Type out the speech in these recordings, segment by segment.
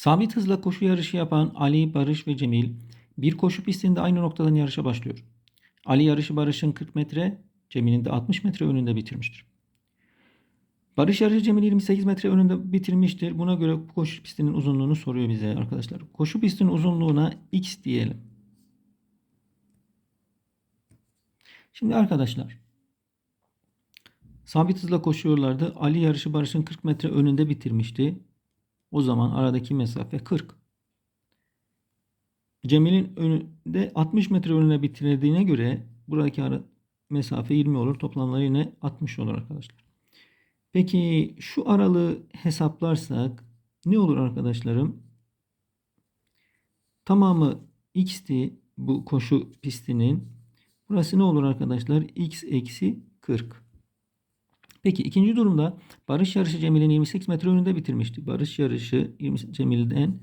Sabit hızla koşu yarışı yapan Ali, Barış ve Cemil bir koşu pistinde aynı noktadan yarışa başlıyor. Ali yarışı Barış'ın 40 metre, Cemil'in de 60 metre önünde bitirmiştir. Barış yarışı Cemil 28 metre önünde bitirmiştir. Buna göre koşu pistinin uzunluğunu soruyor bize arkadaşlar. Koşu pistinin uzunluğuna x diyelim. Şimdi arkadaşlar sabit hızla koşuyorlardı. Ali yarışı Barış'ın 40 metre önünde bitirmişti. O zaman aradaki mesafe 40. Cemil'in önünde 60 metre önüne bitirildiğine göre buradaki ara mesafe 20 olur. Toplamları yine 60 olur arkadaşlar. Peki şu aralığı hesaplarsak ne olur arkadaşlarım? Tamamı x'ti bu koşu pistinin. Burası ne olur arkadaşlar? x eksi 40. Peki ikinci durumda Barış yarışı Cemil'in 28 metre önünde bitirmişti. Barış yarışı 20 Cemil'den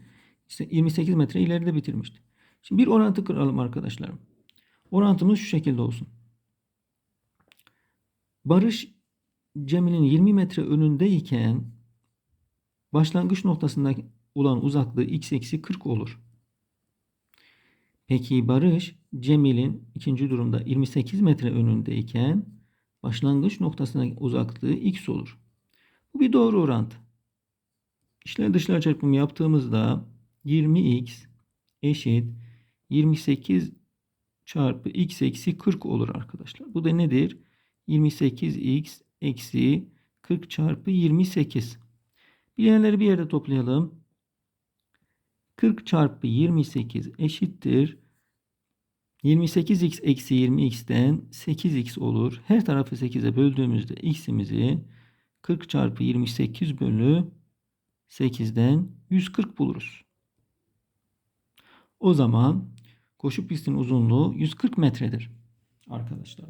işte 28 metre ileride bitirmişti. Şimdi bir orantı kuralım arkadaşlarım. Orantımız şu şekilde olsun. Barış Cemil'in 20 metre önündeyken başlangıç noktasında olan uzaklığı x eksi 40 olur. Peki Barış Cemil'in ikinci durumda 28 metre önündeyken başlangıç noktasına uzaklığı x olur. Bu bir doğru orantı. İşler dışlar çarpımı yaptığımızda 20x eşit 28 çarpı x eksi 40 olur arkadaşlar. Bu da nedir? 28x eksi 40 çarpı 28. Bilenleri bir yerde toplayalım. 40 çarpı 28 eşittir. 28x eksi 20x'ten 8x olur. Her tarafı 8'e böldüğümüzde x'imizi 40 çarpı 28 bölü 8'den 140 buluruz. O zaman koşu pistinin uzunluğu 140 metredir arkadaşlar.